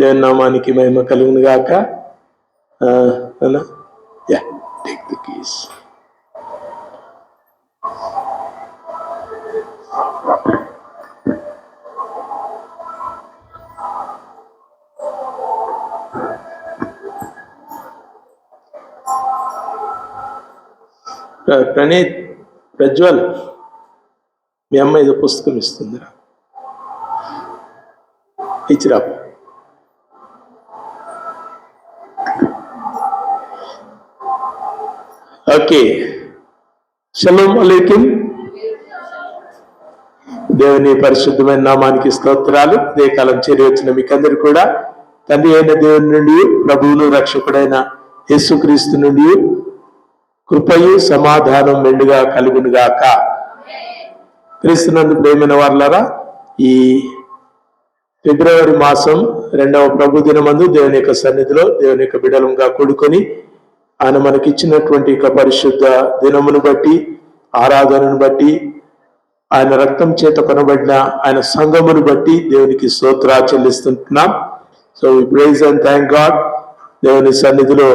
దేవుని నామానికి మహిమ కలుగును గాక. Yeah take the keys Praneeth Prajwal మీ అమ్మ ఏదో పుస్తకం ఇస్తుందిరా. ఇచ్చిరా. ఓకే షలోం అలేకిం. దేవుని పరిశుద్ధమైన నామానికి స్తోత్రాలు. ఇదే కాలం చేరి వచ్చిన మీకందరూ కూడా. తండ్రి అయిన దేవుని నుండి ప్రభువును రక్షకుడైన యేసుక్రీస్తు నుండి కృపయు సమాధానం మెండుగా కలుగునుగాక క్రీస్తునందు ప్రేమైన వాళ్ళరా ఈ ఫిబ్రవరి మాసం రెండవ ప్రభు దినమందు దేవుని యొక్క సన్నిధిలో దేవుని యొక్క బిడలంగా కూడుకొని ఆయన మనకిచ్చినటువంటి యొక్క పరిశుద్ధ దినమును బట్టి ఆరాధనను బట్టి ఆయన రక్తం చేత కొనబడిన ఆయన సంఘమును బట్టి దేవునికి స్తోత్రా చెల్లిస్తుంటున్నాం. So we praise and thank God దేవుని సన్నిధిలో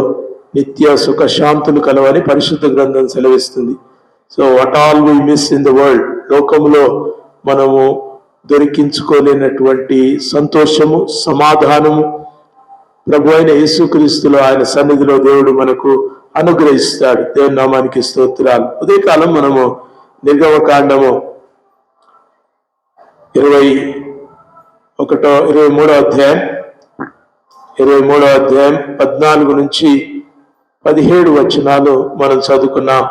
నిత్య సుఖశాంతులు కలవని పరిశుద్ధ గ్రంథం సెలవిస్తుంది. So what all we miss in the world లోకంలో మనము దొరికించుకోలేనటువంటి సంతోషము సమాధానము ప్రభు అయిన యేసుక్రీస్తులో ఆయన సన్నిధిలో దేవుడు మనకు అనుగ్రహిస్తాడు. దేవుని నామానికి స్తోత్రాలు. ఉదయకాలం మనము నిర్గమకాండము ఇరవై ఒకటో ఇరవై మూడో అధ్యాయం ఇరవై మూడో అధ్యాయం పద్నాలుగు నుంచి పదిహేడు వచనాలు మనం చదువుకున్నాం.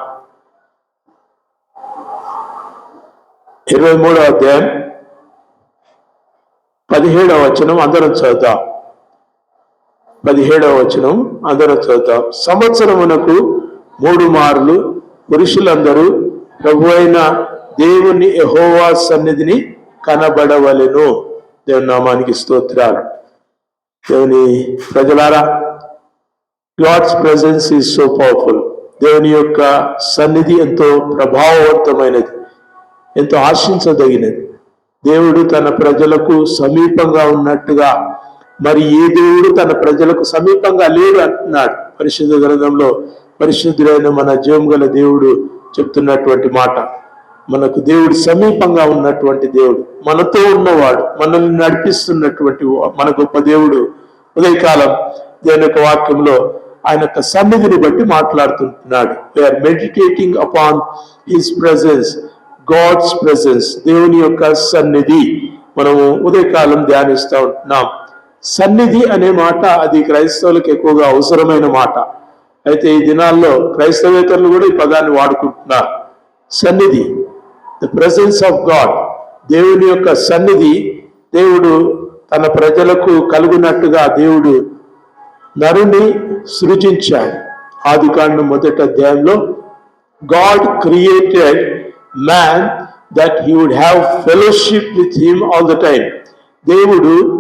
ఇరవై మూడో అధ్యాయం పదిహేడవ వచనం అందరం చదువుతాం పదిహేడవ వచనం అందరూ చదువుతాం. సంవత్సరమునకు మూడు మార్లు పురుషులందరూ ప్రభు అయిన దేవుని యహోవా సన్నిధిని కనబడవలెను. దేవుని నామానికి స్తోత్రాలు. దేవుని ప్రజలారా God's presence is so powerful. దేవుని యొక్క సన్నిధి ఎంతో ప్రభావవంతమైనది ఎంతో ఆశించదగినది. దేవుడు తన ప్రజలకు సమీపంగా ఉన్నట్టుగా మరి ఏ దేవుడు తన ప్రజలకు సమీపంగా లేడు అంటున్నాడు. పరిశుద్ధ గ్రంథంలో పరిశుద్ధుడైన మన జీవం గల దేవుడు చెప్తున్నటువంటి మాట. మనకు దేవుడు సమీపంగా ఉన్నటువంటి దేవుడు మనతో ఉన్నవాడు మనల్ని నడిపిస్తున్నటువంటి మన గొప్ప దేవుడు. ఉదయకాలం దేని యొక్క వాక్యంలో ఆయన యొక్క సన్నిధిని బట్టి మాట్లాడుతుంటున్నాడు. We are meditating upon his presence God's presence దేవుని యొక్క సన్నిధి. మనము ఉదయకాలం ధ్యానిస్తూ ఉంటున్నాం. సన్నిధి అనే మాట అది క్రైస్తవులకు ఎక్కువగా అవసరమైన మాట. అయితే ఈ దినాల్లో క్రైస్తవేతరులు కూడా ఈ పదాన్ని వాడుకుంటున్నారు. సన్నిధి ద ప్రజెన్స్ ఆఫ్ గాడ్ దేవుని యొక్క సన్నిధి దేవుడు తన ప్రజలకు కలుగునట్టుగా దేవుడు నరుని సృజించాడు. ఆది కాండం మొదటి అధ్యాయంలో God created man that he would have fellowship with him all the time దేవుడు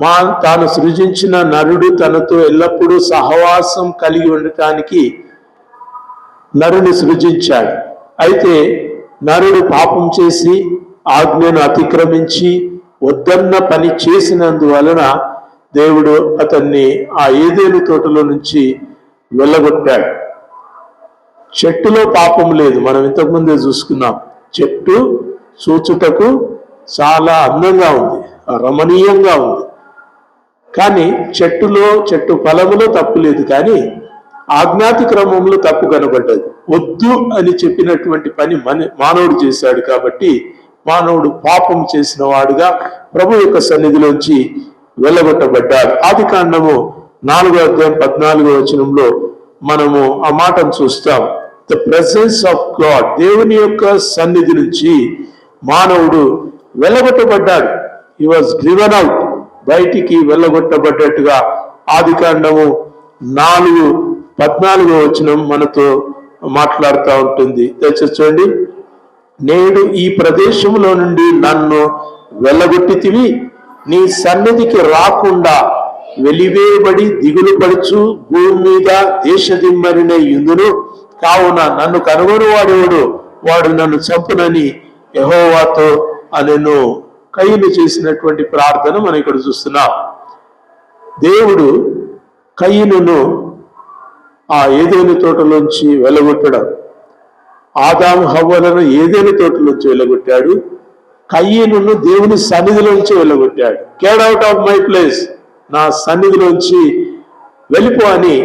మా తాను సృజించిన నరుడు తనతో ఎల్లప్పుడూ సహవాసం కలిగి ఉండటానికి నరుని సృజించాడు. అయితే నరుడు పాపం చేసి ఆజ్ఞను అతిక్రమించి వద్దన్న పని చేసినందువలన దేవుడు అతన్ని ఆ ఏదేను తోటలో నుంచి వెళ్ళగొట్టాడు. చెట్టులో పాపం లేదు. మనం ఇంతకుముందే చూసుకున్నాం. చెట్టు చూచుటకు చాలా అందంగా ఉంది. రమణీయంగా ఉంది. కానీ చెట్టులో చెట్టు ఫలములో తప్పు లేదు కానీ ఆజ్ఞాతి క్రమంలో తప్పు కనబడ్డది. వద్దు అని చెప్పినటువంటి పని మన మానవుడు చేశాడు కాబట్టి మానవుడు పాపం చేసిన వాడుగా ప్రభు యొక్క సన్నిధిలోంచి వెళ్ళగొట్టబడ్డాడు. ఆది కాండము నాలుగో అధ్యాయం పద్నాలుగో వచనంలో మనము ఆ మాటను చూస్తాం. ద ప్రెసెన్స్ ఆఫ్ గాడ్ దేవుని యొక్క సన్నిధి నుంచి మానవుడు వెళ్ళగొట్టబడ్డాడు. హీ వాజ్ డ్రివన్ అవుట్ బయటికి వెళ్ళగొట్టబడ్డట్టుగా ఆది కాండము నాలుగు పద్నాలుగో వచ్చిన మనతో మాట్లాడుతూ ఉంటుంది. చూడండి. నేడు ఈ ప్రదేశంలో నుండి నన్ను వెళ్ళగొట్టితివి నీ సన్నిధికి రాకుండా వెలివేయబడి దిగులు పడుచు భూమి మీద దేశదిమ్మరిన ఇందును కావున నన్ను కనుగొని వాడేవాడు వాడు నన్ను చంపునని యహోవాతో అనెను. కయ్యలు చేసినటువంటి ప్రార్థన మనం ఇక్కడ చూస్తున్నాం. దేవుడు కయ్యనును ఆ ఏదేని తోటలోంచి వెళ్ళగొట్టడం ఆదాము హవ్వలను ఏదేని తోటలోంచి వెలగొట్టాడు కయ్యనును దేవుని సన్నిధిలోంచి వెళ్ళగొట్టాడు get out of my place నా సన్నిధిలోంచి వెళ్ళిపో అని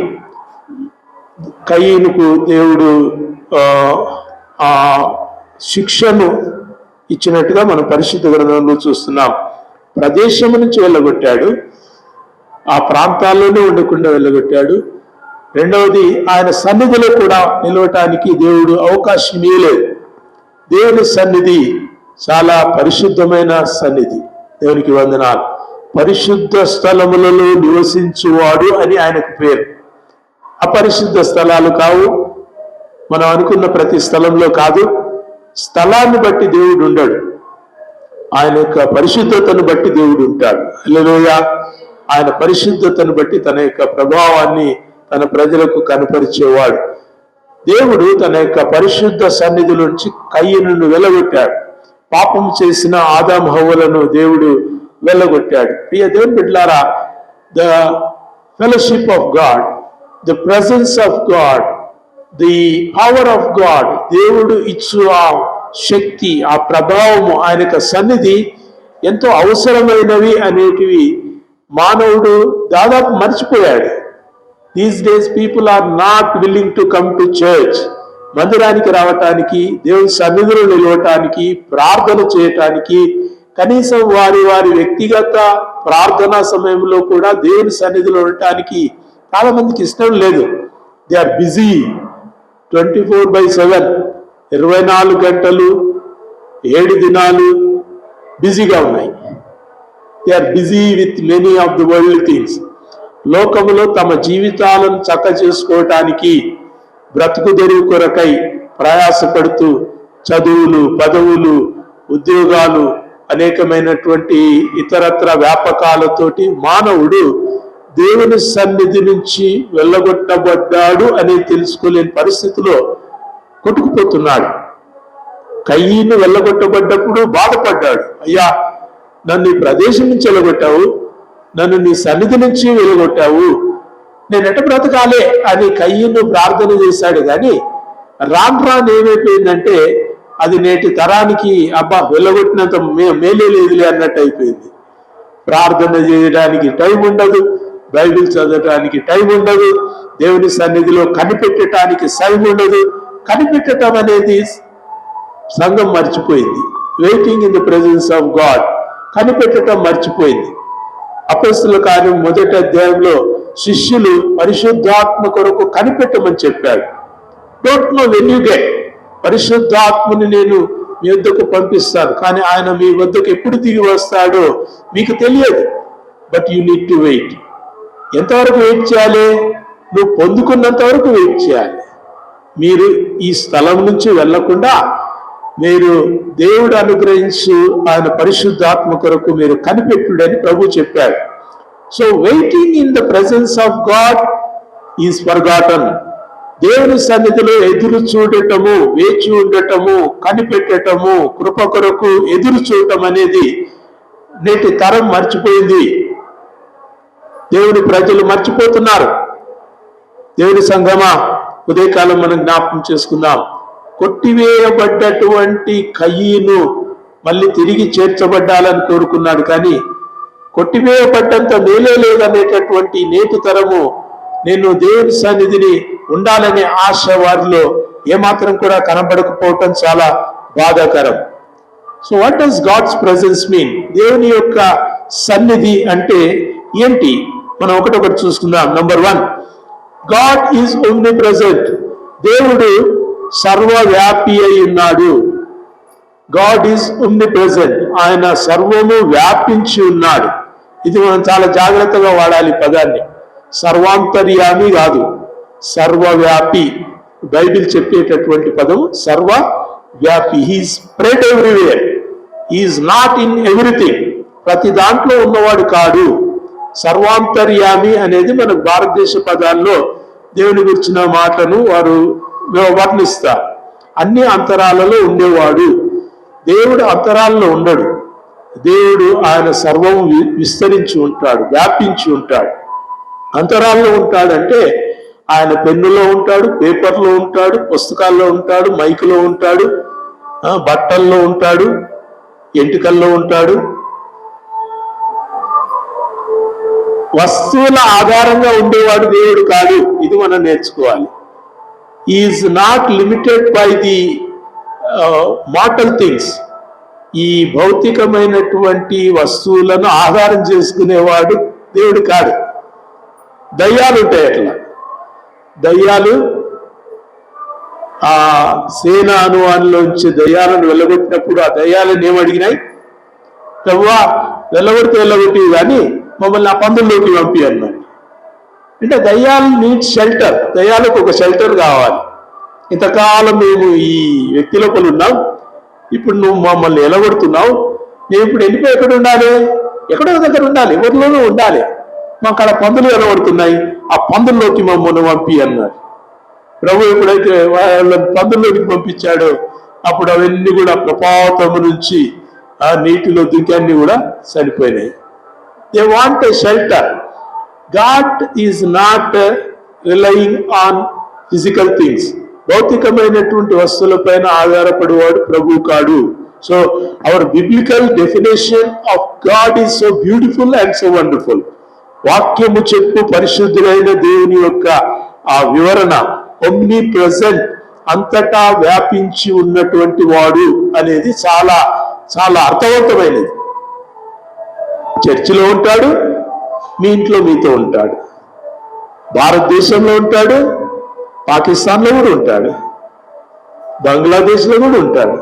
కయ్యనుకు దేవుడు ఆ శిక్షను ఇచ్చినట్టుగా మనం పరిశుద్ధ గ్రంథంలో చూస్తున్నాం. ప్రదేశం నుంచి వెళ్ళగొట్టాడు. ఆ ప్రాంతాల్లోనే ఉండకుండా వెళ్ళగొట్టాడు. రెండవది ఆయన సన్నిధిలో కూడా నిలవటానికి దేవుడు అవకాశం ఇవ్వలేదు దేవుని సన్నిధి చాలా పరిశుద్ధమైన సన్నిధి. దేవునికి వందనాలు. పరిశుద్ధ స్థలములలో నివసించువాడు అని ఆయనకు పేరు. అపరిశుద్ధ స్థలాలు కావు. మనం అనుకున్న ప్రతి స్థలంలో కాదు. స్థలాన్ని బట్టి దేవుడు ఉండడు. ఆయన యొక్క పరిశుద్ధతను బట్టి దేవుడు ఉంటాడు. అల్లెలోయ ఆయన పరిశుద్ధతను బట్టి తన యొక్క ప్రభావాన్ని తన ప్రజలకు కనపరిచేవాడు. దేవుడు తన యొక్క పరిశుద్ధ సన్నిధి నుంచి కయ్యను వెలగొట్టాడు. పాపం చేసిన ఆదాం హవ్వలను దేవుడు వెళ్ళగొట్టాడు ప్రియ దేవుని బిడ్లారా the fellowship of God the presence of God the power of God దేవుడు ఇచ్చు ఆ శక్తి ఆ ప్రభావము ఆయన యొక్క సన్నిధి ఎంతో అవసరమైనవి అనేటివి మానవుడు దాదాపు మర్చిపోయాడు. These days people are not willing to come to church మందిరానికి రావటానికి దేవుని సన్నిధిలో నిలవటానికి ప్రార్థన చేయటానికి కనీసం వారి వారి వ్యక్తిగత ప్రార్థనా సమయంలో కూడా దేవుని సన్నిధిలో ఉండటానికి చాలా మందికి ఇష్టం లేదు. They are busy twenty four by seven ఇరవై నాలుగు గంటలు ఏడు దినాలు బిజీగా ఉన్నాయి. They are busy with many of the world things లోకములో తమ జీవితాలను చక్క చేసుకోవటానికి బ్రతుకు తెరువు కొరకై ప్రయాసపడుతూ చదువులు పదవులు ఉద్యోగాలు అనేకమైనటువంటి ఇతరత్ర వ్యాపకాలతోటి మానవుడు దేవుని సన్నిధి నుంచి వెళ్ళగొట్టబడ్డాడు అని తెలుసుకోలేని పరిస్థితిలో కొట్టుకుపోతున్నాడు. కయ్యిని వెళ్ళగొట్టబడ్డప్పుడు బాధపడ్డాడు. అయ్యా నన్ను ఈ ప్రదేశం నుంచి వెళ్ళగొట్టావు నన్ను నీ సన్నిధి నుంచి వెళ్ళగొట్టావు నేను ఎట బ్రతకాలే అని కయ్యను ప్రార్థన చేశాడు. కానీ రాన్ రాన్ ఏమైపోయిందంటే అది నేటి తరానికి అబ్బా వెళ్ళగొట్టినంత మేలే లేదులే అన్నట్టు అయిపోయింది. ప్రార్థన చేయడానికి టైం ఉండదు. బైబిల్ చదవటానికి టైం ఉండదు. దేవుని సన్నిధిలో కనిపెట్టడానికి సైన్ ఉండదు. కనిపెట్టడం అనేది సంఘం మర్చిపోయింది. Waiting in the presence of God కనిపెట్టడం మర్చిపోయింది. అపస్తుల కార్యం మొదటి అధ్యాయంలో శిష్యులు పరిశుద్ధాత్మ కొరకు కనిపెట్టమని చెప్పాడు. Don't know when you get పరిశుద్ధాత్మని నేను మీ వద్దకు పంపిస్తాను. కానీ ఆయన మీ వద్దకు ఎప్పుడు దిగి వస్తాడో మీకు తెలియదు. But you need to wait ఎంతవరకు వెయిట్ చేయాలి? నువ్వు పొందుకున్నంత వరకు వెయిట్ చేయాలి. మీరు ఈ స్థలం నుంచి వెళ్ళకుండా మీరు దేవుడు అనుగ్రహించు ఆయన పరిశుద్ధాత్మ కొరకు మీరు కనిపెట్టుడని ప్రభు చెప్పాడు. So waiting in the presence of God is forgotten దేవుని సన్నిధిలో ఎదురు చూడటము వేచి ఉండటము కనిపెట్టటము కృప కొరకు ఎదురు చూడటం అనేది నేటి తరం మర్చిపోయింది. దేవుని ప్రజలు మర్చిపోతున్నారు. దేవుని సంగమా ఉదయకాలం మనం జ్ఞాపకం చేసుకుందాం. కొట్టివేయబడ్డటువంటి కయ్యను మళ్ళీ తిరిగి చేర్చబడ్డాలని కోరుకున్నాడు కానీ కొట్టివేయబడ్డంత మేలే లేదనేటటువంటి నేటి తరము నేను దేవుని సన్నిధిని ఉండాలనే ఆశ వారిలో ఏమాత్రం కూడా కనబడకపోవటం చాలా బాధాకరం. So what does God's presence mean దేవుని యొక్క సన్నిధి అంటే ఏంటి? మనం ఒకటొకటి చూసుకుందాం. Number one God is only present దేవుడు సర్వవ్యాపి అయి ఉన్నాడు. గాడ్ ఈజ్ ఓమ్ని ప్రజెంట్ ఆయన సర్వము వ్యాపించి ఉన్నాడు. ఇది మనం చాలా జాగ్రత్తగా వాడాలి పదాన్ని. సర్వాంతర్యామి కాదు సర్వవ్యాపి. బైబిల్ చెప్పేటటువంటి పదం సర్వ వ్యాపి he spread everywhere is not in everything ప్రతి దాంట్లో ఉన్నవాడు కాడు. సర్వాంతర్యామి అనేది మన భారతదేశ పదాల్లో దేవుని గురించిన మాటను వారు వర్ణిస్తారు. అన్ని అంతరాలలో ఉండేవాడు. దేవుడు అంతరాల్లో ఉండడు. దేవుడు ఆయన సర్వం వి- విస్తరించి ఉంటాడు వ్యాపించి ఉంటాడు. అంతరాల్లో ఉంటాడంటే ఆయన పెన్నులో ఉంటాడు పేపర్లో ఉంటాడు పుస్తకాల్లో ఉంటాడు మైకులో ఉంటాడు బట్టల్లో ఉంటాడు ఎంటికల్లో ఉంటాడు వస్తువుల ఆధారంగా ఉండేవాడు దేవుడు కాదు. ఇది మనం నేర్చుకోవాలి. Is not limited by the mortal things ఈ భౌతికమైనటువంటి వస్తువులను ఆధారం చేసుకునేవాడు దేవుడు కాదు. దయ్యాలు ఉంటాయి అట్లా. దయ్యాలు ఆ సేన అనువానిలోంచి దయ్యాలను వెళ్ళగొట్టినప్పుడు ఆ దయ్యాలను ఏమడిగినాయి తెవ్వా వెళ్ళగొడితే వెళ్ళగొట్టి కానీ మమ్మల్ని ఆ పందుల్లోకి పంపి అన్నాడు. అంటే దయ్యాలు నీడ్ షెల్టర్ దయ్యాలకు ఒక షెల్టర్ కావాలి. ఇంతకాలం మేము ఈ వ్యక్తి లోపల ఉన్నాం. ఇప్పుడు నువ్వు మమ్మల్ని ఎలగొడుతున్నావు. మేము ఇప్పుడు వెళ్ళిపోయి ఎక్కడ ఉండాలి? ఎక్కడో దగ్గర ఉండాలి. ఎవరిలోనూ ఉండాలి. మాకు అక్కడ పందులు ఎలగొడుతున్నాయి. ఆ పందుల్లోకి మమ్మల్ని పంపి అన్నారు ప్రభు ఎప్పుడైతే వాళ్ళని పందుల్లోకి పంపించాడో అప్పుడు అవన్నీ కూడా ప్రపాతము నుంచి ఆ నీటిలో దుఃఖాన్ని కూడా చనిపోయినాయి They want a shelter God is not relying on physical things భౌతికమైనటువంటి వస్తువులపైన ఆధారపడేవాడు ప్రభు కాడు. So our biblical definition of God is so beautiful and so wonderful వాక్యము చెప్పు పరిశుద్ధులైన దేవుని యొక్క ఆ వివరణ ఒమ్ని ప్రజెంట్ అంతటా వ్యాపించి ఉన్నటువంటి వాడు అనేది చాలా చాలా అర్థవంతమైనది. చర్చిలో ఉంటాడు మీ ఇంట్లో మీతో ఉంటాడు. భారతదేశంలో ఉంటాడు పాకిస్తాన్లో కూడా ఉంటాడు బంగ్లాదేశ్లో కూడా ఉంటాడు.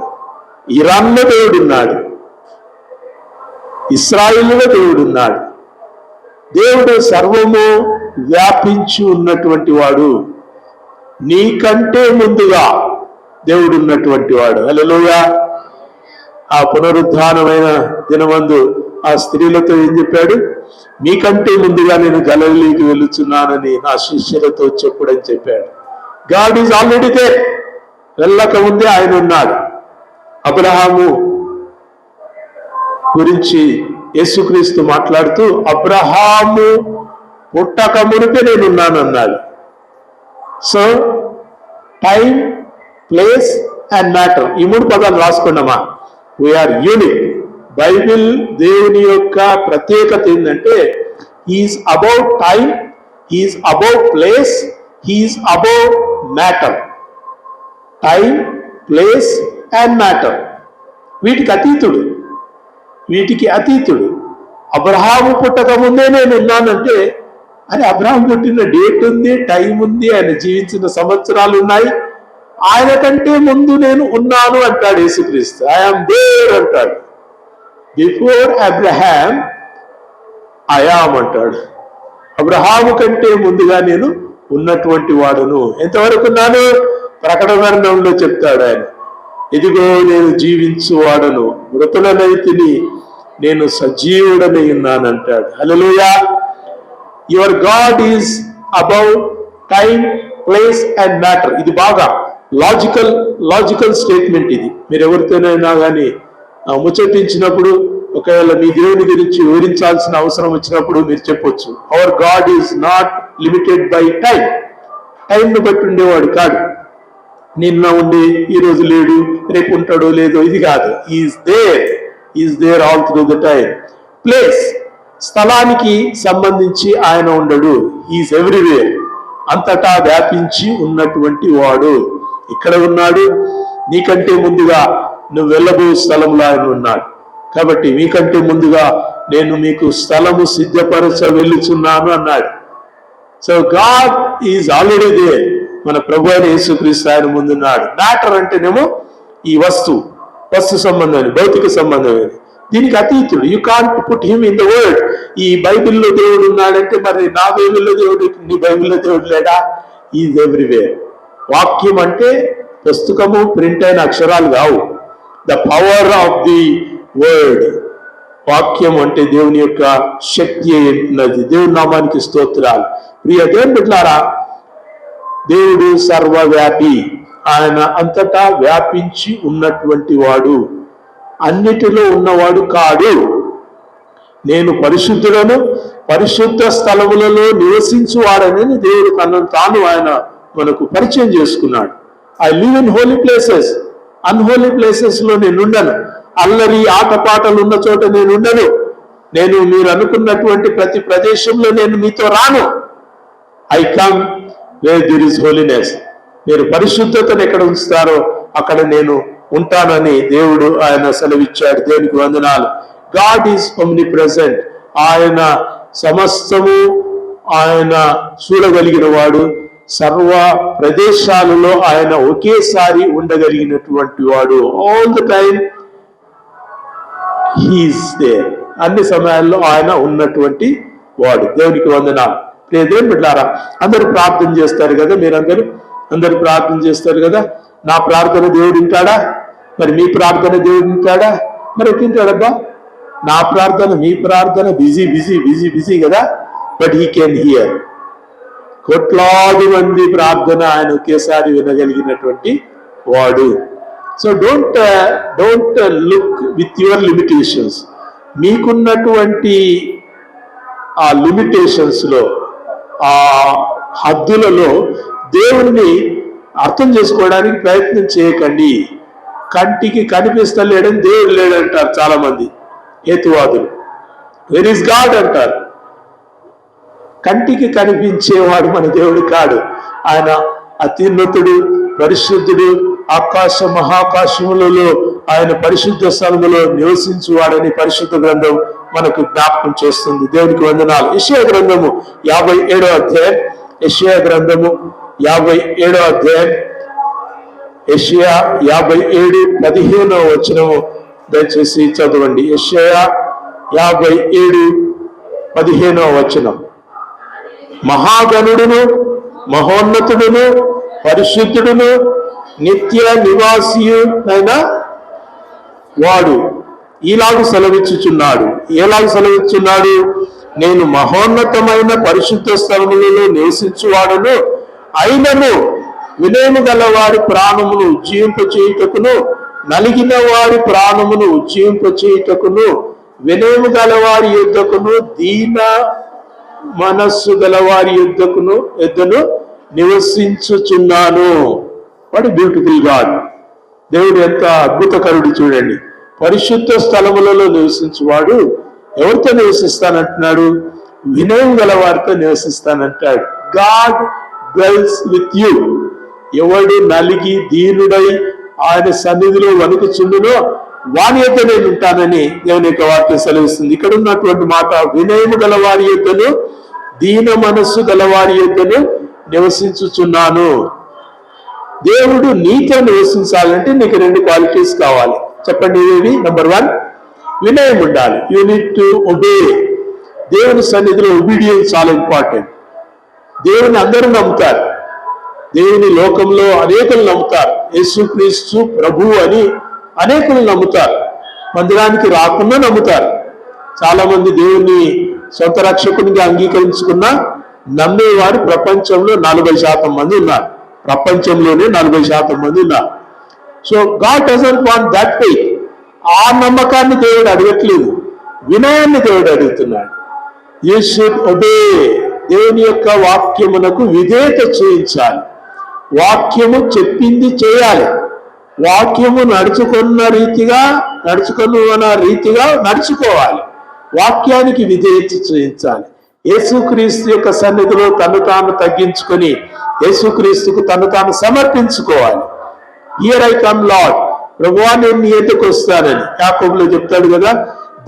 ఇరాన్లో దేవుడు ఉన్నాడు ఇస్రాయిల్లో దేవుడు ఉన్నాడు దేవుడు సర్వము వ్యాపించి ఉన్నటువంటి వాడు. నీకంటే ముందుగా దేవుడు ఉన్నటువంటి వాడు. అలలోయ ఆ పునరుద్ధానమైన దినమందు ఆ స్త్రీలతో ఏం చెప్పాడు? మీకంటే ముందుగా నేను గలలీకి వెళుతున్నానని నా శిష్యులతో చెప్పుడని చెప్పాడు. గాడ్ ఈజ్ ఆల్రెడీ దే వెళ్ళక ముందే ఆయన ఉన్నాడు. అబ్రహాము గురించి యేసుక్రీస్తు మాట్లాడుతూ అబ్రహాము పుట్టక మునిపే నేనున్నాను అన్నాడు so time place and matter ఈ మూడు పదాలు రాసుకున్నామా? వీఆర్ యూనిక్ బైబిల్ దేవుని యొక్క ప్రత్యేకత ఏంటంటే is about time is about place he is about matter time place and matter వీటికి అతీతుడు వీటికి అతీతుడు. అబ్రహాము పుట్టక ముందే నేను ఉన్నానంటే అని అబ్రహాం పుట్టిన డేట్ ఉంది టైం ఉంది ఆయన జీవించిన సంవత్సరాలు ఉన్నాయి. ఆయన కంటే ముందు నేను ఉన్నాను అంటాడు యేసుక్రీస్తు. ఐఆమ్ దేర్ అంటాడు. బిఫోర్ అబ్రహాం అయామ్ అంటాడు. అబ్రహాము కంటే ముందుగా నేను ఉన్నటువంటి వాడును. ఎంతవరకు ఉన్నాను? ప్రకటనలో చెప్తాడు ఆయన. ఇదిగో నేను జీవించువాడను. మృతులనైతిని నేను సజీవుడనై ఉన్నానంటాడు. హలోయా your God is about time place and matter. ఇది బాగా లాజికల్ లాజికల్ స్టేట్మెంట్ ఇది. మీరు ఎవరితోనైనా కానీ ముచ్చటించినప్పుడు ఒకవేళ మీ దేవుని గురించి వివరించాల్సిన అవసరం వచ్చినప్పుడు మీరు చెప్పొచ్చు. Our God is not limited by time టైంను బట్టి ఉండేవాడు కాదు. నిన్న ఉండి ఈ రోజు లేడు రేపు ఉంటాడో లేదో ఇది కాదు. Is there is there all through the time place స్థలానికి సంబంధించి ఆయన ఉండడు. ఈజ్ ఎవ్రీవేర్ అంతటా వ్యాపించి ఉన్నటువంటి వాడు. ఇక్కడ ఉన్నాడు. నీకంటే ముందుగా నువ్వు వెళ్ళబోయే స్థలంలో ఆయన ఉన్నాడు. కాబట్టి మీకంటే ముందుగా నేను మీకు స్థలము సిద్ధపరచ వెళ్ళుచున్నాను అన్నాడు. So God is already there మన ప్రభు అయిన యేసుక్రీస్తు ఆయన ముందున్నాడు మ్యాటర్ అంటేనేమో ఈ వస్తువు వస్తు సంబంధమైన భౌతిక సంబంధమైన దీనికి అతీతుడు. You can't put him in the world ఈ బైబిల్లో దేవుడు ఉన్నాడంటే మరి నా బైబిల్లో దేవుడు నీ బైబిల్లో దేవుడు లేడా? ఈజ్ ఎవ్రీవేర్ వాక్యం అంటే పుస్తకము ప్రింట్ అయిన అక్షరాలు కావు. The power of the word వాక్యం అంటే దేవుని యొక్క శక్తి ఉన్నది దేవుని నామానికి స్తోత్రాలు. ప్రియ దేవుని బిడ్డారా దేవుడు సర్వవ్యాపి. ఆయన అంతటా వ్యాపించి ఉన్నటువంటి వాడు. అన్నిటిలో ఉన్నవాడు కాడు. నేను పరిశుద్ధులను పరిశుద్ధ స్థలములలో నివసించువాడనని దేవుడు తనను తాను ఆయన మనకు పరిచయం చేసుకున్నాడు. I live in holy places unholy ప్లేసెస్లో నేను ఉండను. అల్లరి ఆటపాటలు ఉన్న చోట నేను ఉండను. నేను మీరు అనుకున్నటువంటి ప్రతి ప్రదేశంలో నేను మీతో రాను. I come where there is holiness మీరు పరిశుద్ధతను ఎక్కడ ఉంచుతారో అక్కడ నేను ఉంటానని దేవుడు ఆయన సెలవిచ్చాడు. దేనికి వందనాలు. గాడ్ ఈజ్ ఒమ్ని ప్రజెంట్ ఆయన సమస్తము ఆయన చూడగలిగిన వాడు సర్వ ప్రదేశాలలో ఆయన ఒకేసారి ఉండగలిగినటువంటి వాడు. All the time he's there అన్ని సమయాల్లో ఆయన ఉన్నటువంటి వాడు. దేవునికి వందన దేవుని బిడ్డారా అందరూ ప్రార్థన చేస్తారు కదా మీరందరూ? అందరూ ప్రార్థన చేస్తారు కదా? నా ప్రార్థన దేవుడు వింటాడా? మరి మీ ప్రార్థన దేవుడు వింటాడా? మరి వింటాడబ్బా? నా ప్రార్థన మీ ప్రార్థన బిజీ బిజీ బిజీ బిజీ కదా? బట్ హీ కెన్ హియర్ కోట్లాది మంది ప్రార్థన ఆయన ఒకేసారి వినగలిగినటువంటి వాడు. So don't don't look with your limitations మీకున్నటువంటి ఆ లిమిటేషన్స్లో ఆ హద్దులలో దేవుణ్ణి అర్థం చేసుకోవడానికి ప్రయత్నం చేయకండి. కంటికి కనిపిస్తలేడని దేవుడు లేడంటారు చాలామంది హేతువాదులు. వెర్ ఇస్ గాడ్ అంటారు? కంటికి కనిపించేవాడు మన దేవుడు కాడు. ఆయన అత్యున్నతుడు పరిశుద్ధుడు ఆకాశ మహాకాశములలో ఆయన పరిశుద్ధ స్థలములో నివసించువాడని పరిశుద్ధ గ్రంథం మనకు జ్ఞాపకం చేస్తుంది. దేవునికి వందనాలు. యశయ గ్రంథము యాభై ఏడో అధ్యాయం. యశయ గ్రంథము యాభై ఏడో అధ్యాయం. యషయా యాభై ఏడు పదిహేనో వచనము దయచేసి చదవండి. యషయా యాభై ఏడు పదిహేనో వచనం. మహాగణుడును మహోన్నతుడును పరిశుద్ధుడును నిత్య నివాసియునైన వాడు ఈలాగు సెలవిచ్చుచున్నాడు. ఏలాగు సెలవిచ్చున్నాడు? నేను మహోన్నతమైన పరిశుద్ధ స్థలములలో నివసించువాడును అయినను వినయము గల వారి ప్రాణమును ఉజ్జీవింప చేయుటకును నలిగిన వారి ప్రాణమును ఉజ్జీవింప చేయుటకును వినయము గల వారి యుద్ధకును దీన మనస్సు గలవారి యుద్ధకును యుద్ధను నివసించుచున్నాను. వాడు బ్యూటిఫుల్ గాడ్. దేవుడు ఎంత అద్భుతకరుడు చూడండి. పరిశుద్ధ స్థలములలో నివసించువాడు ఎవరితో నివసిస్తానంటున్నాడు? వినయం గల వారితో నివసిస్తానంటాడు. God girls with you. ఎవడు నలిగి దీనుడై ఆయన సన్నిధిలో వణుకుచుండునో వాని యొక్క నేను ఉంటానని దేవుని యొక్క వాక్యం సెలవిస్తుంది. ఇక్కడ ఉన్నటువంటి మాట వినయము గల వారి యొక్కను దీన మనస్సు గల వారి యొక్కను నివసించుచున్నాను. దేవుడు నీతో నివసించాలంటే నీకు రెండు క్వాలిటీస్ కావాలి. చెప్పండి ఏవి? నంబర్ వన్ వినయం ఉండాలి. యూ నీడ్ టు ఒబే దేవుని సన్నిధిలో ఒబీడియన్స్ చాలా ఇంపార్టెంట్ దేవుని అందరూ నమ్ముతారు. దేవుని లోకంలో అనేకలు నమ్ముతారు. యేసుక్రీస్తు ప్రభు అని అనేకులు నమ్ముతారు. మందిరానికి రాకుండా నమ్ముతారు. చాలా మంది దేవుణ్ణి సొంత రక్షకునిగా అంగీకరించుకున్న నమ్మేవారు ప్రపంచంలో నలభై శాతం మంది ఉన్నారు. ప్రపంచంలోనే నలభై శాతం మంది ఉన్నారు. So God doesn't want that way. ఆ నమ్మకాన్ని దేవుడు అడగట్లేదు. వినయాన్ని దేవుడు అడుగుతున్నాడు. యూ షుడ్ ఒబే దేవుని యొక్క వాక్యమునకు విధేయత చేయించాలి. వాక్యము చెప్పింది చేయాలి. వాక్యము నడుచుకున్న రీతిగా నడుచుకున్న రీతిగా నడుచుకోవాలి. వాక్యానికి విధేయత చేయించాలి యేసుక్రీస్తు యొక్క సన్నిధిలో తను తాను తగ్గించుకొని యేసుక్రీస్తుకు తను తాను సమర్పించుకోవాలి. హియర్ ఐ కమ్ లాడ్ ప్రభువా నేను నీ ఎందుకు వస్తానని యాకోబులో చెప్తాడు కదా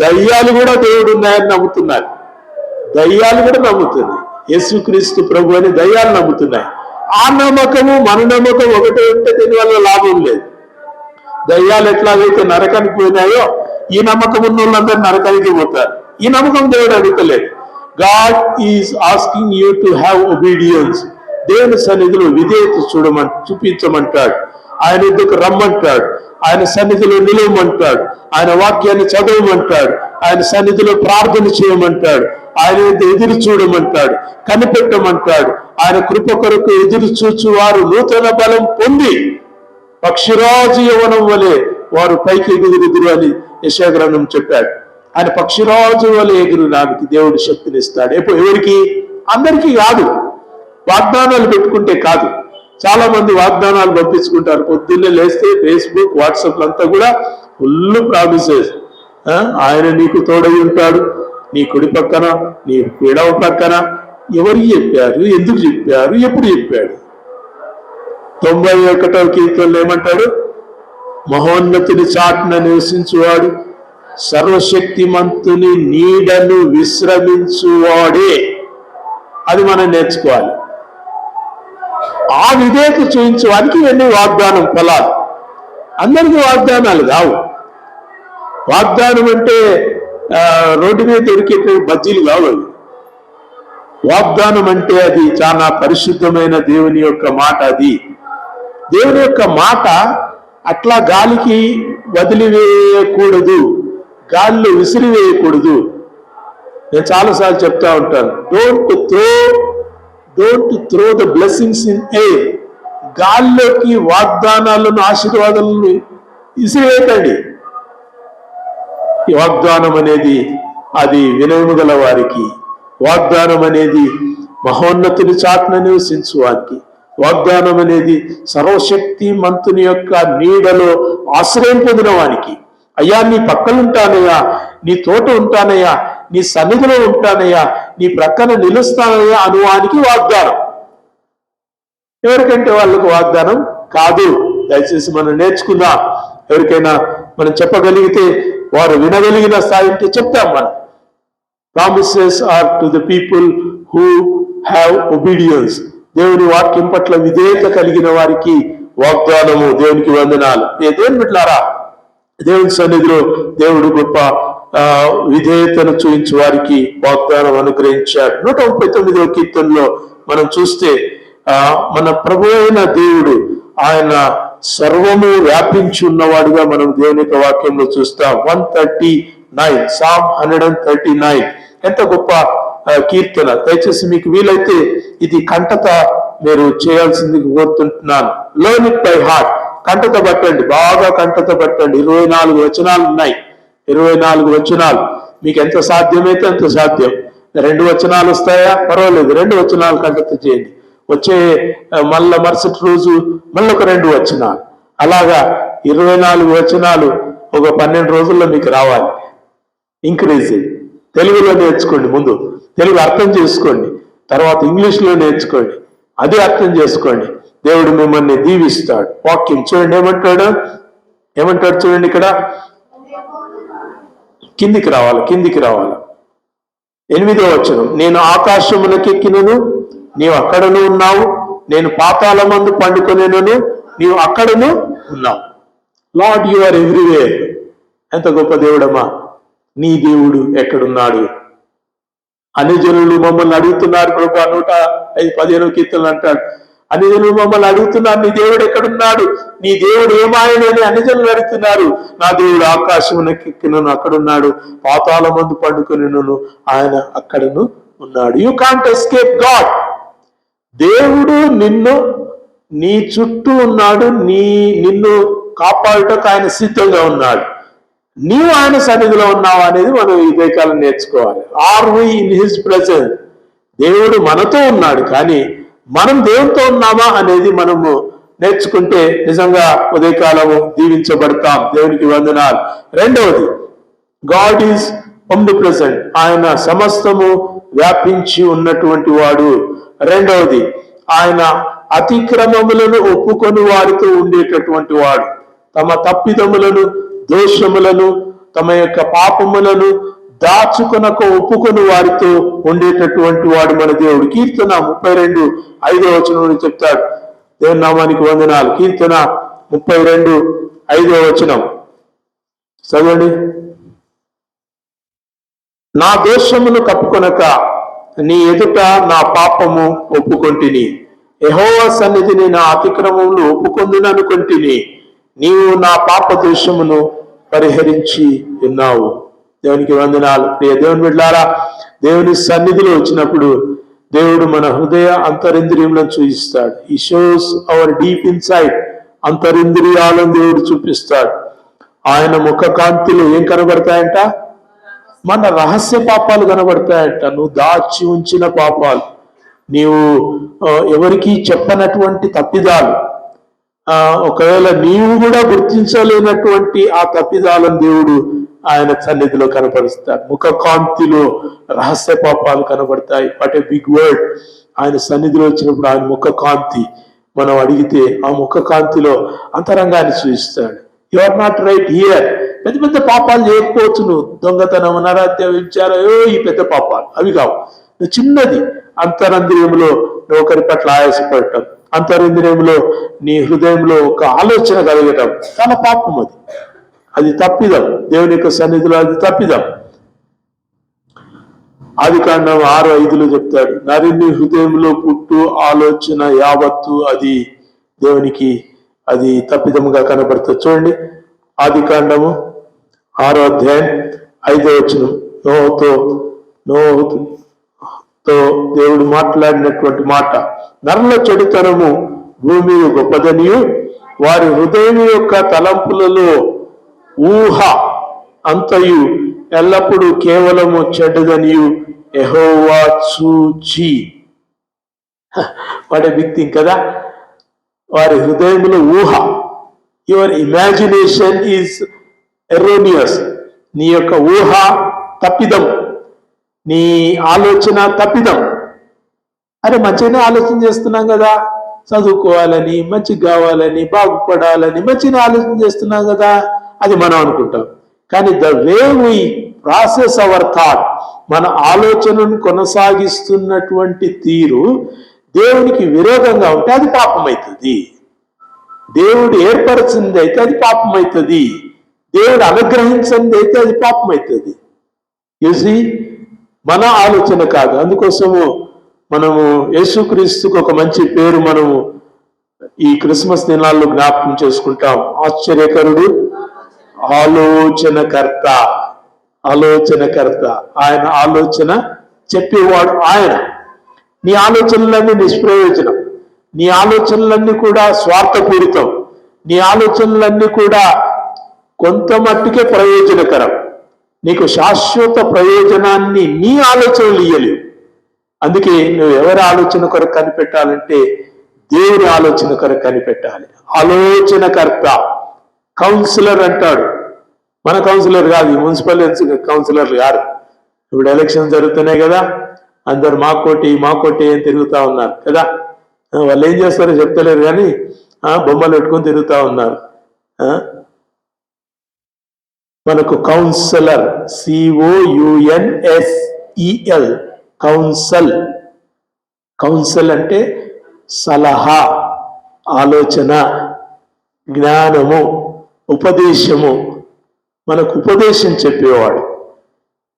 దయ్యాలు కూడా దేవుడు ఉన్నాయని నమ్ముతున్నారు. దయ్యాలు కూడా నమ్ముతుంది యేసుక్రీస్తు ప్రభు అని దయ్యాలు నమ్ముతున్నాయి. ఆ నమ్మకము మన నమ్మకం ఒకటే ఉంటే దీనివల్ల లాభం లేదు. దయ్యాలు ఎట్లాగైతే నరకానికి పోయినాయో ఈ నమ్మకం ఉన్న వాళ్ళందరూ నరకానికి పోతారు. ఈ నమ్మకం దేవుడు అడుగుతలేదు. God is asking you to have obedience దేవుని సన్నిధిలో విధేయత చూడమని చూపించమంటాడు. ఆయన ఎందుకు రమ్మంటాడు. ఆయన సన్నిధిలో నిలవమంటాడు. ఆయన వాక్యాన్ని చదవమంటాడు. ఆయన సన్నిధిలో ప్రార్థన చేయమంటాడు. ఆయన ఎదురు చూడమంటాడు. కనిపెట్టమంటాడు. ఆయన కృప కొరకు ఎదురు చూచు వారు నూతన బలం పొంది పక్షిరాజు యవనం వలె వారు పైకి ఎగురుదురు అని యశాగ్రంథం చెప్పాడు. ఆయన పక్షిరాజు వలె ఎగురు నాకు దేవుడు శక్తినిస్తాడు ఎప్పుడు? ఎవరికి? అందరికీ కాదు. వాగ్దానాలు పెట్టుకుంటే కాదు. చాలా మంది వాగ్దానాలు పంపించుకుంటారు. పొద్దున్నే లేస్తే ఫేస్బుక్ వాట్సాప్ అంతా కూడా ఫుల్ ప్రామిసెస్. ఆయన నీకు తోడై ఉంటాడు. నీ కుడి పక్కన నీ ఎడవ పక్కన. ఎవరికి చెప్పారు? ఎందుకు చెప్పారు? ఎప్పుడు చెప్పాడు? తొంభై ఒకటవ కీర్తనలు ఏమంటాడు? మహోన్నతిని చాటున నివసించువాడు సర్వశక్తిమంతుని నీడను విశ్రమించువాడే. అది మనం నేర్చుకోవాలి. ఆ విధేయత చూపించడానికి ఇవన్నీ వాగ్దానం పొలాలు అందరికీ వాగ్దానాలు కావు వాగ్దానం అంటే రోడ్డు మీద దొరికే బజ్జీలు కావు అవి. వాగ్దానం అంటే అది చాలా పరిశుద్ధమైన దేవుని యొక్క మాట అది. దేవుని యొక్క మాట అట్లా గాలికి వదిలివేయకూడదు. గాలిలో విసిరివేయకూడదు. నేను చాలాసార్లు చెప్తా ఉంటాను don't throw don't throw the blessings in air గాల్లోకి వాగ్దానాలను ఆశీర్వాదాలను విసిరివేయకండి. ఈ వాగ్దానం అనేది అది వినయము గల వారికి వాగ్దానం అనేది మహోన్నతిని చాటున నివసించు వారికి వాగ్దానం అనేది సర్వశక్తి మంతుని యొక్క నీడలో ఆశ్రయం పొందిన వానికి. అయ్యా నీ పక్కలుంటానయ్యా నీ తోట ఉంటానయ్యా నీ సన్నిధిలో ఉంటానయ్యా నీ ప్రక్కన నిలుస్తానయ్యా అనువానికి వాగ్దానం. ఎవరికంటే వాళ్ళకు వాగ్దానం? కాదు. దయచేసి మనం నేర్చుకుందాం. ఎవరికైనా మనం చెప్పగలిగితే వారు వినగలిగిన స్థాయి అంటే చెప్తాం మనం. Promises are to the people who have obedience దేవుని వాక్యం పట్ల విధేయత కలిగిన వారికి వాగ్దానము దేవునికి వందనాలు. దేవుని బిడ్డలారా? దేవుని సన్నిధిలో దేవుడు గొప్ప ఆ, విధేయతను చూపించి వారికి వాగ్దానం అనుగ్రహించాడు. నూట ముప్పై తొమ్మిదవ కీర్తనలో మనం చూస్తే ఆ మన ప్రభు అయిన దేవుడు ఆయన సర్వము వ్యాపించి ఉన్నవాడుగా మనం దేవుని యొక్క వాక్యంలో చూస్తాం. One thirty nine psalm hundred and thirty nine. ఎంత గొప్ప కీర్తన. దయచేసి మీకు వీలైతే ఇది కంటత మీరు చేయాల్సింది కోరుతుంటున్నాను. లర్న్ ఇట్ బై హార్ట్ కంటత పట్టండి. బాగా కంటత పట్టండి. ఇరవై నాలుగు వచనాలు ఉన్నాయి. ఇరవై నాలుగు వచనాలు. మీకు ఎంత సాధ్యమైతే అంత సాధ్యం. రెండు వచనాలు వస్తాయా? పర్వాలేదు. రెండు వచనాలు కంటత చేయండి. వచ్చే మళ్ళీ మళ్ళా మరుసటి రోజు మళ్ళీ ఒక రెండు వచనాలు. అలాగా ఇరవై నాలుగు వచనాలు ఒక పన్నెండు రోజుల్లో మీకు రావాలి. ఇంక్రీజ్ తెలుగులో నేర్చుకోండి ముందు. తెలుగు అర్థం చేసుకోండి. తర్వాత ఇంగ్లీష్లో నేర్చుకోండి. అది అర్థం చేసుకోండి. దేవుడు మిమ్మల్ని దీవిస్తాడు. వాక్యం చూడండి. ఏమంటాడు? ఏమంటాడు చూడండి ఇక్కడ? కిందికి రావాలి కిందికి రావాలి. ఎనిమిదో వచనం. నేను ఆకాశమునకెక్కినను నీవు అక్కడను ఉన్నావు. నేను పాతాల మందు పండుకొనేను నీవు అక్కడను ఉన్నావు. లార్డ్ యు ఆర్ ఎవ్రీవేర్ ఎంత గొప్ప దేవుడమ్మా. నీ దేవుడు ఎక్కడున్నాడు? అనుజనులు మమ్మల్ని అడుగుతున్నారు ప్రభు నూట ఐదు పదిహేను కీర్తనలు అంటాడు. అనిజనులు మమ్మల్ని అడుగుతున్నారు నీ దేవుడు ఎక్కడున్నాడు? నీ దేవుడు ఏమాయనని అనుజనులు అడుగుతున్నారు. నా దేవుడు ఆకాశం అక్కడున్నాడు. పాతాల మందు పండుకొనిను ఆయన అక్కడను ఉన్నాడు. యు కాంట్ ఎస్కేప్ గాడ్ దేవుడు నిన్ను నీ చుట్టూ ఉన్నాడు నీ నిన్ను కాపాడుటకు ఆయన సిద్ధంగా ఉన్నాడు. నీవు ఆయన సన్నిధిలో ఉన్నావు అనేది మనం ఇదే కాలం నేర్చుకోవాలి. Are we in his presence దేవుడు మనతో ఉన్నాడు కానీ మనం దేవునితో ఉన్నామా అనేది మనము నేర్చుకుంటే నిజంగా ఉదయకాలము దీవించబడతాం. దేవునికి వందనాలు. రెండవది గాడ్ ఈజ్ ఒమ్ని ప్రెసెంట్ ఆయన సమస్తము వ్యాపించి ఉన్నటువంటి వాడు. రెండవది ఆయన అతిక్రమములను ఒప్పుకొని వారితో ఉండేటటువంటి వాడు. తమ తప్పిదములను దోషములను తమ యొక్క పాపములను దాచుకొనక ఒప్పుకొని వారితో ఉండేటటువంటి వాడు మన దేవుడు. కీర్తన ముప్పై రెండు ఐదో వచనం చెప్తాడు. దేవుని నామానికి వందనాలు. కీర్తన ముప్పై రెండు ఐదో వచనం. చదవండి. నా దోషమును కప్పుకొనక నీ ఎదుట నా పాపము ఒప్పుకొంటిని. యెహోవా సన్నిధిని నా అతిక్రమములు ఒప్పుకొందుననుకొంటిని. నీవు నా పాప దోషమును పరిహరించి ఉన్నావు. దేవునికి వందనాలు. ప్రియ దేవుని బిడ్డారా దేవుని సన్నిధిలో వచ్చినప్పుడు దేవుడు మన హృదయ అంతరింద్రియంలను చూపిస్తాడు he shows our deep inside అంతరింద్రియాలను దేవుడు చూపిస్తాడు. ఆయన ముఖ కాంతిలో ఏం కనబడతాయంట? మన రహస్య పాపాలు కనబడతాయంట. నువ్వు దాచి ఉంచిన పాపాలు. నీవు ఎవరికి చెప్పనటువంటి తప్పిదాలు ఒకవేళ నీవు కూడా గుర్తించలేనటువంటి ఆ తప్పిదాలం దేవుడు ఆయన సన్నిధిలో కనపరుస్తాడు. ముఖ కాంతిలో రహస్య పాపాలు కనబడతాయి. వాట్ ఏ బిగ్ వర్డ్ ఆయన సన్నిధిలో వచ్చినప్పుడు ఆయన ముఖ కాంతి మనం అడిగితే ఆ ముఖ కాంతిలో అంతరంగాన్ని సూచిస్తాడు. You are not right here పెద్ద పెద్ద పాపాలు చేయకపోవచ్చు నువ్వు దొంగతనం నరాత్య విచారయో ఈ పెద్ద పాపాలు. అవి కావు. నువ్వు చిన్నది అంతరంద్రియంలో ఒకరి పట్ల ఆయాసపడటం. అంతరింద్రియంలో నీ హృదయంలో ఒక ఆలోచన కలగటం. చాలా పాపం అది. అది తప్పిదం. దేవుని యొక్క సన్నిధిలో అది తప్పిదం. ఆది కాండం ఆరు ఐదులో చెప్తాడు నరిని హృదయంలో పుట్టు ఆలోచన యావత్తు అది దేవునికి అది తప్పిదముగా కనబడుతుంది చూడండి. ఆది కాండము ఆరో అధ్యాయం ఐదో వచ్చిన నోతో నో తో దేవుడు మాట్లాడినటువంటి మాట. నరుల చెడుతనము భూమి గొప్పదనియు వారి హృదయం యొక్క తలంపులలో ఊహ అంతయు ఎల్లప్పుడూ కేవలము చెడ్డదనియు ఎహోవా చూచి. వాడే వ్యక్తి కదా? వారి హృదయంలో ఊహ. Your imagination is erroneous. నీ యొక్క ఊహ తప్పిదం. నీ ఆలోచన తప్పిదం. అరే మంచిగానే ఆలోచన చేస్తున్నాం కదా. చదువుకోవాలని మంచి కావాలని బాగుపడాలని మంచిగా ఆలోచన చేస్తున్నాం కదా అది మనం అనుకుంటాం. కానీ the way we process our thought మన ఆలోచనను కొనసాగిస్తున్నటువంటి తీరు దేవునికి విరోధంగా ఉంటే అది పాపం అవుతుంది దేవుడు ఏర్పరచింది అయితే అది పాపం అవుతుంది దేవుడు అనుగ్రహించింది అయితే అది పాపం అవుతుంది యూజీ మన ఆలోచన కాదు. అందుకోసము మనము యేసుక్రీస్తుకు ఒక మంచి పేరు మనము ఈ క్రిస్మస్ దినాల్లో జ్ఞాపకం చేసుకుంటాం. ఆశ్చర్యకరుడు ఆలోచనకర్త ఆలోచనకర్త. ఆయన ఆలోచన చెప్పేవాడు ఆయన. నీ ఆలోచనలన్నీ నిష్ప్రయోజనం. నీ ఆలోచనలన్నీ కూడా స్వార్థపూరితం. నీ ఆలోచనలన్నీ కూడా కొంత మట్టుకే ప్రయోజనకరం. నీకు శాశ్వత ప్రయోజనాన్ని నీ ఆలోచనలు ఇయ్యలేవు. అందుకే నువ్వు ఎవరి ఆలోచన కొరకు కనిపెట్టాలంటే దేవుని ఆలోచన కొరకు కనిపెట్టాలి. ఆలోచనకర్త కౌన్సిలర్ అంటాడు. మన కౌన్సిలర్ కాదు మున్సిపల్ కౌన్సిలర్లు గారు. ఇప్పుడు ఎలక్షన్ జరుగుతున్నాయి కదా అందరు మా కోటి మా అని తిరుగుతూ ఉన్నారు కదా. వాళ్ళు ఏం చేస్తారో చెప్తలేరు కానీ బొమ్మలు పెట్టుకొని తిరుగుతూ ఉన్నారు. మనకు కౌన్సిలర్ సిఓయుఎన్ఎస్ఈఎల్ కౌన్సల్ కౌన్సిల్ అంటే సలహా ఆలోచన జ్ఞానము ఉపదేశము. మనకు ఉపదేశం చెప్పేవాడు.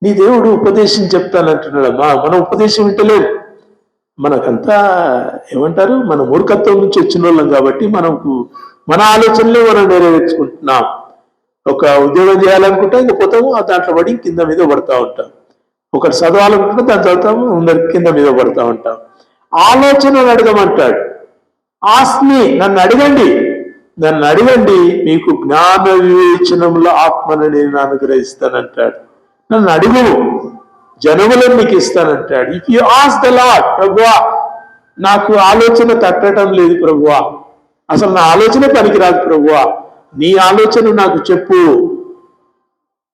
నీ దేవుడు ఉపదేశం చెప్తానంటున్నాడమ్మా మనం ఉపదేశం వింటలేము మనకంతా ఏమంటారు మన మూర్ఖత్వం నుంచి వచ్చిన వాళ్ళం కాబట్టి మనకు మన ఆలోచనలే మనం నెరవేర్చుకుంటున్నాం. ఒక ఉద్యోగం చేయాలనుకుంటే ఇంక పోతాము ఆ దాంట్లో పడి కింద మీద పడతా ఉంటాం. ఒకటి చదవాలనుకుంటే దాన్ని చదువుతాము అందరి కింద మీద పడతా ఉంటాం. ఆలోచనలు అడగమంటాడు. ఆస్మి నన్ను అడగండి. నన్ను అడగండి మీకు జ్ఞాన వివేచనంలో ఆత్మను నేను అనుగ్రహిస్తానంటాడు. నన్ను అడుగు జనములను నీకు ఇస్తానంటాడు. If you ask the Lord ప్రభువా నాకు ఆలోచన తట్టడం లేదు ప్రభువా. అసలు నా ఆలోచన పనికిరాదు ప్రభువా. నీ ఆలోచన నాకు చెప్పు.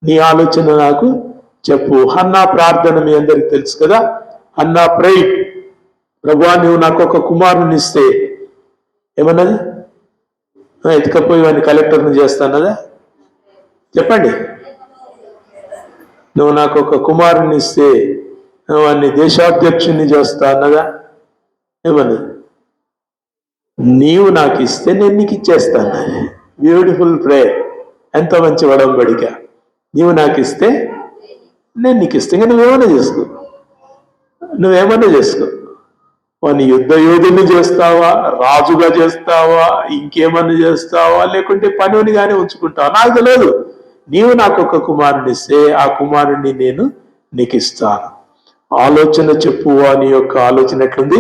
నీ ఆలోచన నాకు చెప్పు. హన్నా ప్రార్థన మీ అందరికి తెలుసు కదా? హన్నా ప్రైట్ ప్రభువా నువ్వు నాకు ఒక కుమారుని ఇస్తే ఏమన్నది? ఆ, ఎత్తుకపోయి వాడిని కలెక్టర్ని చేస్తానదా? చెప్పండి. నువ్వు నాకు ఒక కుమారుని ఇస్తే వాడిని దేశాధ్యక్షుని చేస్తా అన్నదా? ఏమన్నది? నీవు నాకు ఇస్తే నేను నీకు ఇచ్చేస్తాను బ్యూటిఫుల్ ప్రేయర్ ఎంత మంచి వడంబడిక నీవు నాకు ఇస్తే నేను నీకు ఇస్తే ఇంకా నువ్వేమన్నా చేసుకో. నువ్వేమన్నా చేసుకో. వాని యుద్ధ యోధుని చేస్తావా? రాజుగా చేస్తావా? ఇంకేమన్నా చేస్తావా? లేకుంటే పనినిగానే ఉంచుకుంటావా? నాకు తెలియదు నీవు నాకు ఒక కుమారుని ఇస్తే ఆ కుమారుణ్ణి నేను నీకు ఇస్తాను ఆలోచన చెప్పు నీ యొక్క ఆలోచన ఎట్లుంది?